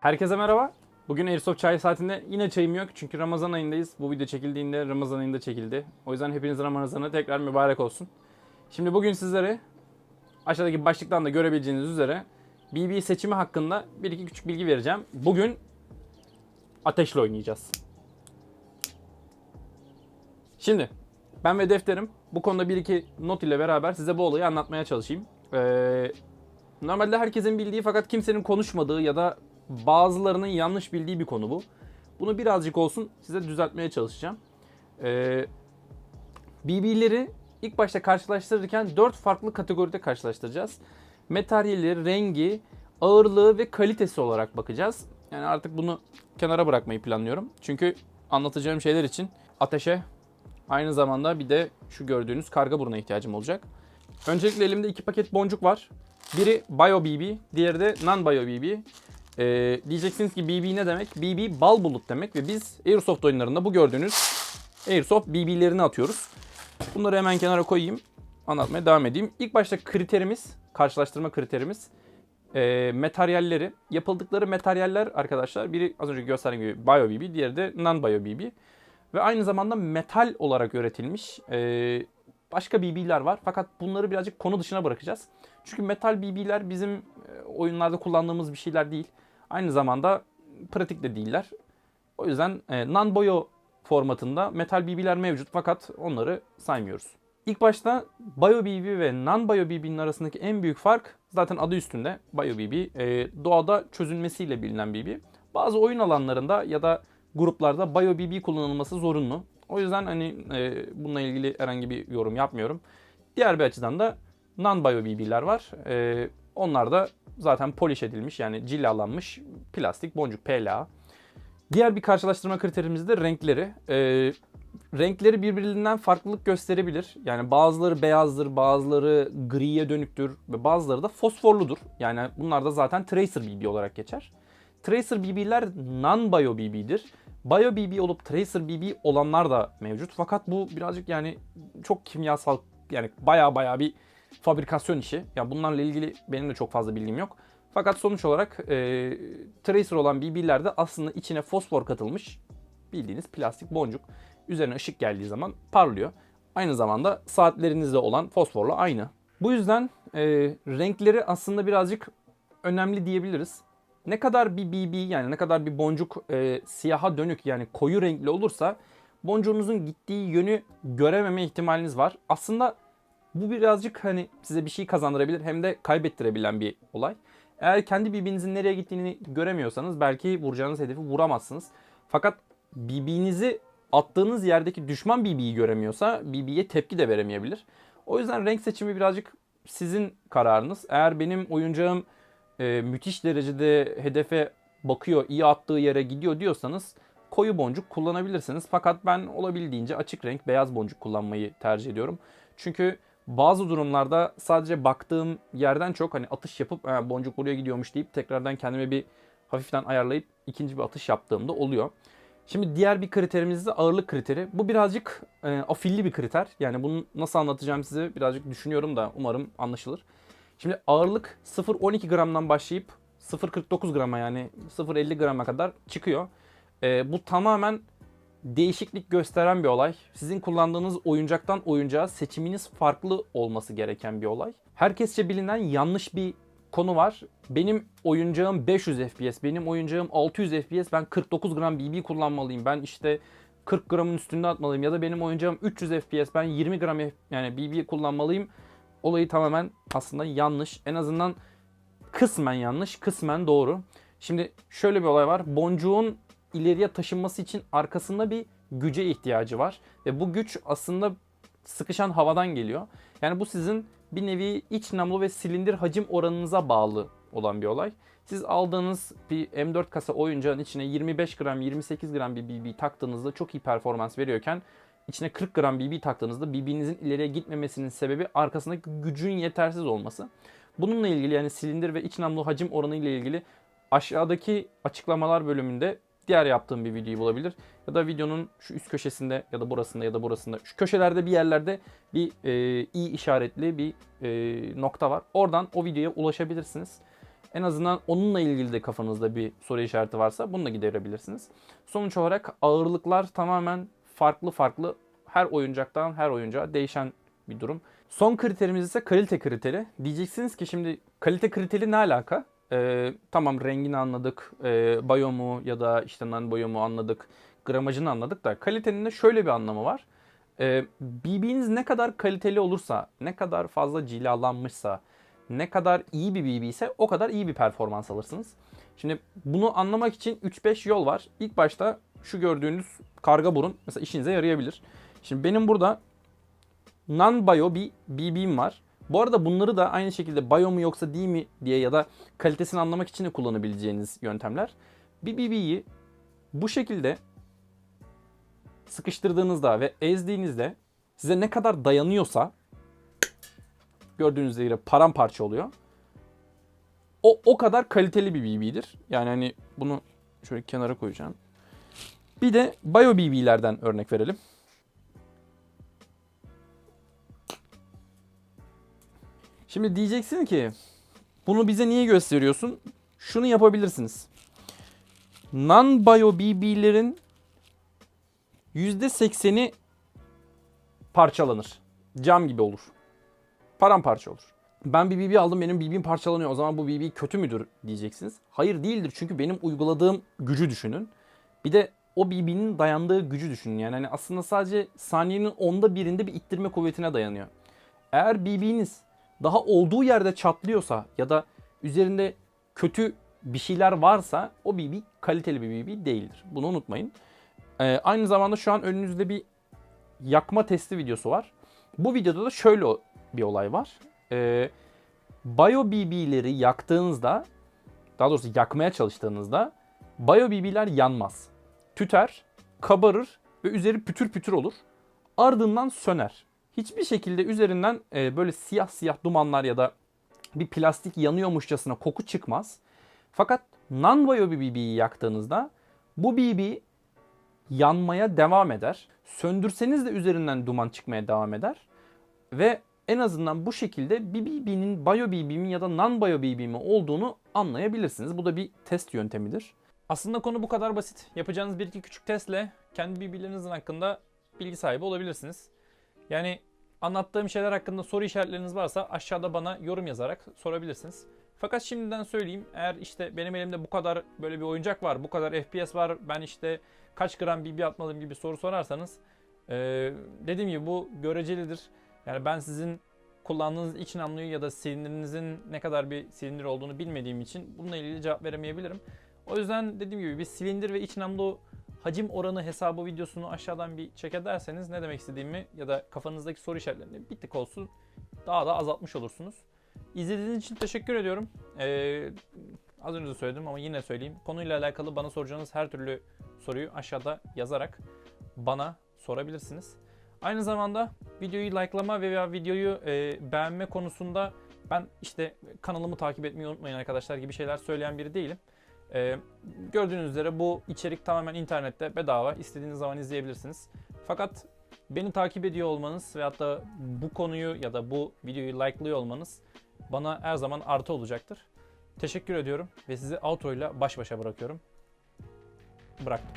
Herkese merhaba. Bugün Airsoft çay saatinde yine çayım yok çünkü Ramazan ayındayız. Bu video çekildiğinde Ramazan ayında çekildi. O yüzden hepiniz Ramazan'ı tekrar mübarek olsun. Şimdi bugün sizlere aşağıdaki başlıktan da görebileceğiniz üzere BB seçimi hakkında bir iki küçük bilgi vereceğim. Bugün ateşle oynayacağız. Şimdi ben ve defterim bu konuda bir iki not ile beraber size bu olayı anlatmaya çalışayım. Ee, normalde herkesin bildiği fakat kimsenin konuşmadığı ya da bazılarının yanlış bildiği bir konu bu. Bunu birazcık olsun size düzeltmeye çalışacağım. Ee, BB'leri ilk başta karşılaştırırken 4 farklı kategoride karşılaştıracağız. Materyali, rengi, ağırlığı ve kalitesi olarak bakacağız. Yani artık bunu kenara bırakmayı planlıyorum. Çünkü anlatacağım şeyler için ateşe aynı zamanda bir de şu gördüğünüz karga buruna ihtiyacım olacak. Öncelikle elimde iki paket boncuk var. Biri Bio BB, diğeri de Non Bio BB. Ee, diyeceksiniz ki BB ne demek? BB bal bulut demek ve biz Airsoft oyunlarında bu gördüğünüz Airsoft BB'lerini atıyoruz. Bunları hemen kenara koyayım. Anlatmaya devam edeyim. İlk başta kriterimiz, karşılaştırma kriterimiz e, materyalleri. Yapıldıkları materyaller arkadaşlar biri az önce gösterdiğim gibi Bio BB, diğeri de Non Bio BB. Ve aynı zamanda metal olarak üretilmiş e, başka BB'ler var. Fakat bunları birazcık konu dışına bırakacağız. Çünkü metal BB'ler bizim e, oyunlarda kullandığımız bir şeyler değil. Aynı zamanda pratik de değiller. O yüzden e, non-boyo formatında metal BB'ler mevcut fakat onları saymıyoruz. İlk başta Bio BB ve non-Bio BB'nin arasındaki en büyük fark zaten adı üstünde Bio BB. e, doğada çözülmesiyle bilinen BB. Bazı oyun alanlarında ya da gruplarda Bio BB kullanılması zorunlu. O yüzden hani e, bununla ilgili herhangi bir yorum yapmıyorum. Diğer bir açıdan da non-Bio BB'ler var. E, onlar da zaten polish edilmiş yani cilalanmış plastik boncuk PLA. Diğer bir karşılaştırma kriterimiz de renkleri. Ee, renkleri birbirinden farklılık gösterebilir. Yani bazıları beyazdır, bazıları griye dönüktür ve bazıları da fosforludur. Yani bunlar da zaten Tracer BB olarak geçer. Tracer BB'ler non-Bio BB'dir. Bio BB olup Tracer BB olanlar da mevcut. Fakat bu birazcık yani çok kimyasal yani baya baya bir fabrikasyon işi. Ya bunlarla ilgili benim de çok fazla bilgim yok. Fakat sonuç olarak e, tracer olan BB'lerde aslında içine fosfor katılmış bildiğiniz plastik boncuk. Üzerine ışık geldiği zaman parlıyor. Aynı zamanda saatlerinizde olan fosforla aynı. Bu yüzden e, renkleri aslında birazcık önemli diyebiliriz. Ne kadar bir BB yani ne kadar bir boncuk e, siyaha dönük yani koyu renkli olursa boncuğunuzun gittiği yönü görememe ihtimaliniz var. Aslında bu birazcık hani size bir şey kazandırabilir hem de kaybettirebilen bir olay. Eğer kendi BB'nizin nereye gittiğini göremiyorsanız belki vuracağınız hedefi vuramazsınız. Fakat BB'nizi attığınız yerdeki düşman BB'yi göremiyorsa BB'ye tepki de veremeyebilir. O yüzden renk seçimi birazcık sizin kararınız. Eğer benim oyuncağım e, müthiş derecede hedefe bakıyor, iyi attığı yere gidiyor diyorsanız koyu boncuk kullanabilirsiniz. Fakat ben olabildiğince açık renk beyaz boncuk kullanmayı tercih ediyorum. Çünkü bazı durumlarda sadece baktığım yerden çok hani atış yapıp "Ha, boncuk buraya gidiyormuş deyip tekrardan kendime bir hafiften ayarlayıp ikinci bir atış yaptığımda oluyor. Şimdi diğer bir kriterimiz de ağırlık kriteri. Bu birazcık e, afilli bir kriter. Yani bunu nasıl anlatacağım size birazcık düşünüyorum da umarım anlaşılır. Şimdi ağırlık 0.12 gramdan başlayıp 0.49 grama yani 0.50 grama kadar çıkıyor. E, bu tamamen değişiklik gösteren bir olay. Sizin kullandığınız oyuncaktan oyuncağa seçiminiz farklı olması gereken bir olay. Herkesçe bilinen yanlış bir konu var. Benim oyuncağım 500 FPS, benim oyuncağım 600 FPS, ben 49 gram BB kullanmalıyım. Ben işte 40 gramın üstünde atmalıyım ya da benim oyuncağım 300 FPS, ben 20 gram yani BB kullanmalıyım. Olayı tamamen aslında yanlış. En azından kısmen yanlış, kısmen doğru. Şimdi şöyle bir olay var. Boncuğun ileriye taşınması için arkasında bir güce ihtiyacı var. Ve bu güç aslında sıkışan havadan geliyor. Yani bu sizin bir nevi iç namlu ve silindir hacim oranınıza bağlı olan bir olay. Siz aldığınız bir M4 kasa oyuncağın içine 25 gram 28 gram bir BB taktığınızda çok iyi performans veriyorken içine 40 gram BB taktığınızda BB'nizin ileriye gitmemesinin sebebi arkasındaki gücün yetersiz olması. Bununla ilgili yani silindir ve iç namlu hacim oranı ile ilgili aşağıdaki açıklamalar bölümünde diğer yaptığım bir videoyu bulabilir. Ya da videonun şu üst köşesinde ya da burasında ya da burasında şu köşelerde bir yerlerde bir e, i işaretli bir e, nokta var. Oradan o videoya ulaşabilirsiniz. En azından onunla ilgili de kafanızda bir soru işareti varsa bunu da giderebilirsiniz. Sonuç olarak ağırlıklar tamamen farklı farklı her oyuncaktan her oyuncağa değişen bir durum. Son kriterimiz ise kalite kriteri. Diyeceksiniz ki şimdi kalite kriteri ne alaka? Ee, tamam rengini anladık, e, bayomu ya da işte non bayomu anladık, gramajını anladık da kalitenin de şöyle bir anlamı var. Ee, BB'niz ne kadar kaliteli olursa, ne kadar fazla cilalanmışsa, ne kadar iyi bir BB ise o kadar iyi bir performans alırsınız. Şimdi bunu anlamak için 3-5 yol var. İlk başta şu gördüğünüz karga burun mesela işinize yarayabilir. Şimdi benim burada non-bio bir BB'm var. Bu arada bunları da aynı şekilde bio mu yoksa değil mi diye ya da kalitesini anlamak için de kullanabileceğiniz yöntemler. Bir BB'yi bu şekilde sıkıştırdığınızda ve ezdiğinizde size ne kadar dayanıyorsa gördüğünüz üzere paramparça oluyor. O o kadar kaliteli bir BB'dir. Yani hani bunu şöyle kenara koyacağım. Bir de Bio BB'lerden örnek verelim. Şimdi diyeceksin ki bunu bize niye gösteriyorsun? Şunu yapabilirsiniz. Non-Bio BB'lerin %80'i parçalanır. Cam gibi olur. Paramparça olur. Ben bir BB aldım benim BB'm parçalanıyor. O zaman bu BB kötü müdür diyeceksiniz. Hayır değildir çünkü benim uyguladığım gücü düşünün. Bir de o BB'nin dayandığı gücü düşünün. Yani hani aslında sadece saniyenin onda birinde bir ittirme kuvvetine dayanıyor. Eğer BB'niz daha olduğu yerde çatlıyorsa ya da üzerinde kötü bir şeyler varsa o BB kaliteli bir BB değildir. Bunu unutmayın. Ee, aynı zamanda şu an önünüzde bir yakma testi videosu var. Bu videoda da şöyle bir olay var. Ee, Bio BB'leri yaktığınızda, daha doğrusu yakmaya çalıştığınızda Bio BB'ler yanmaz. Tüter, kabarır ve üzeri pütür pütür olur. Ardından söner. Hiçbir şekilde üzerinden e, böyle siyah siyah dumanlar ya da bir plastik yanıyormuşçasına koku çıkmaz. Fakat non-bio bir BB'yi yaktığınızda bu BB yanmaya devam eder. Söndürseniz de üzerinden duman çıkmaya devam eder. Ve en azından bu şekilde bir BB'nin bio BB mi ya da non-bio BB mi olduğunu anlayabilirsiniz. Bu da bir test yöntemidir. Aslında konu bu kadar basit. Yapacağınız bir iki küçük testle kendi BB'lerinizin hakkında bilgi sahibi olabilirsiniz. Yani anlattığım şeyler hakkında soru işaretleriniz varsa aşağıda bana yorum yazarak sorabilirsiniz. Fakat şimdiden söyleyeyim eğer işte benim elimde bu kadar böyle bir oyuncak var, bu kadar FPS var, ben işte kaç gram BB atmalıyım gibi soru sorarsanız ee, dediğim gibi bu görecelidir. Yani ben sizin kullandığınız iç namluyu ya da silindirinizin ne kadar bir silindir olduğunu bilmediğim için bununla ilgili cevap veremeyebilirim. O yüzden dediğim gibi bir silindir ve iç namlu hacim oranı hesabı videosunu aşağıdan bir check ederseniz ne demek istediğimi ya da kafanızdaki soru işaretlerini bir tık olsun daha da azaltmış olursunuz. İzlediğiniz için teşekkür ediyorum. Ee, az önce söyledim ama yine söyleyeyim. Konuyla alakalı bana soracağınız her türlü soruyu aşağıda yazarak bana sorabilirsiniz. Aynı zamanda videoyu likelama veya videoyu e, beğenme konusunda ben işte kanalımı takip etmeyi unutmayın arkadaşlar gibi şeyler söyleyen biri değilim. E, gördüğünüz üzere bu içerik tamamen internette bedava. istediğiniz zaman izleyebilirsiniz. Fakat beni takip ediyor olmanız veyahut da bu konuyu ya da bu videoyu likelıyor olmanız bana her zaman artı olacaktır. Teşekkür ediyorum ve sizi outro ile baş başa bırakıyorum. Bıraktım.